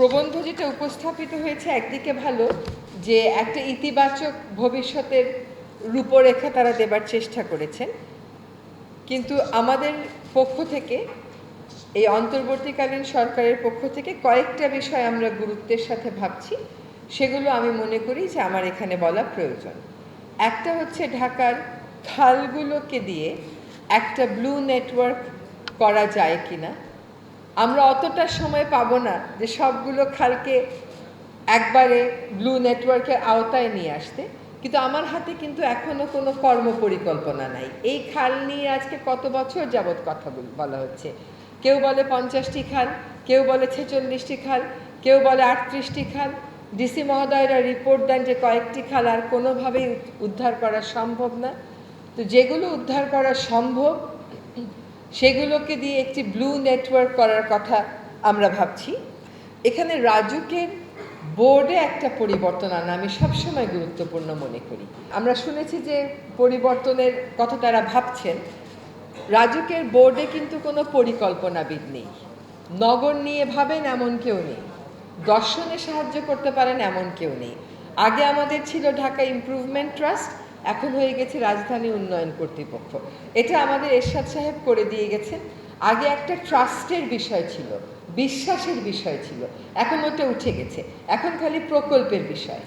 প্রবন্ধ যেটা উপস্থাপিত হয়েছে একদিকে ভালো, যে একটা ইতিবাচক ভবিষ্যতের রূপরেখা তারা দেবার চেষ্টা করেছেন। কিন্তু আমাদের পক্ষ থেকে, এই অন্তর্বর্তীকালীন সরকারের পক্ষ থেকে কয়েকটা বিষয় আমরা গুরুত্বের সাথে ভাবছি। সেগুলো আমি মনে করি যে আমার এখানে বলা প্রয়োজন। একটা হচ্ছে ঢাকার খালগুলোকে দিয়ে একটা ব্লু নেটওয়ার্ক করা যায় কিনা। আমরা অতটা সময় পাবো না যে সবগুলো খালকে একবারে ব্লু নেটওয়ার্কের আওতায় নিয়ে আসতে। কিন্তু আমার হাতে কিন্তু এখনও কোনো কর্ম পরিকল্পনা নাই। এই খাল নিয়ে আজকে কত বছর যাবৎ কথা বলা হচ্ছে? কেউ বলে পঞ্চাশটি খাল, কেউ বলে ছেচল্লিশটি খাল, কেউ বলে আটত্রিশটি খাল। ডিসি মহোদয়রা রিপোর্ট দেন যে কয়েকটি খাল আর কোনোভাবেই উদ্ধার করা সম্ভব না। তো যেগুলো উদ্ধার করা সম্ভব সেগুলোকে দিয়ে একটি ব্লু নেটওয়ার্ক করার কথা আমরা ভাবছি। এখানে রাজুকের বোর্ডে একটা পরিবর্তন আনা আমি সবসময় গুরুত্বপূর্ণ মনে করি। আমরা শুনেছি যে পরিবর্তনের কথা তারা ভাবছেন। রাজুকের বোর্ডে কিন্তু কোনো পরিকল্পনাবিদ নেই। নগর নিয়ে ভাবেন এমন কেউ নেই। দর্শনে সাহায্য করতে পারেন এমন কেউ নেই। আগে আমাদের ছিল ঢাকা ইমপ্রুভমেন্ট ট্রাস্ট এখন হয়ে গেছে রাজধানী উন্নয়ন কর্তৃপক্ষ। এটা আমাদের এরশাদ সাহেব করে দিয়ে গেছেন। আগে একটা ট্রাস্টের বিষয় ছিল, বিশ্বাসের বিষয় ছিল। এখন ওটা উঠে গেছে। এখন খালি প্রকল্পের বিষয়।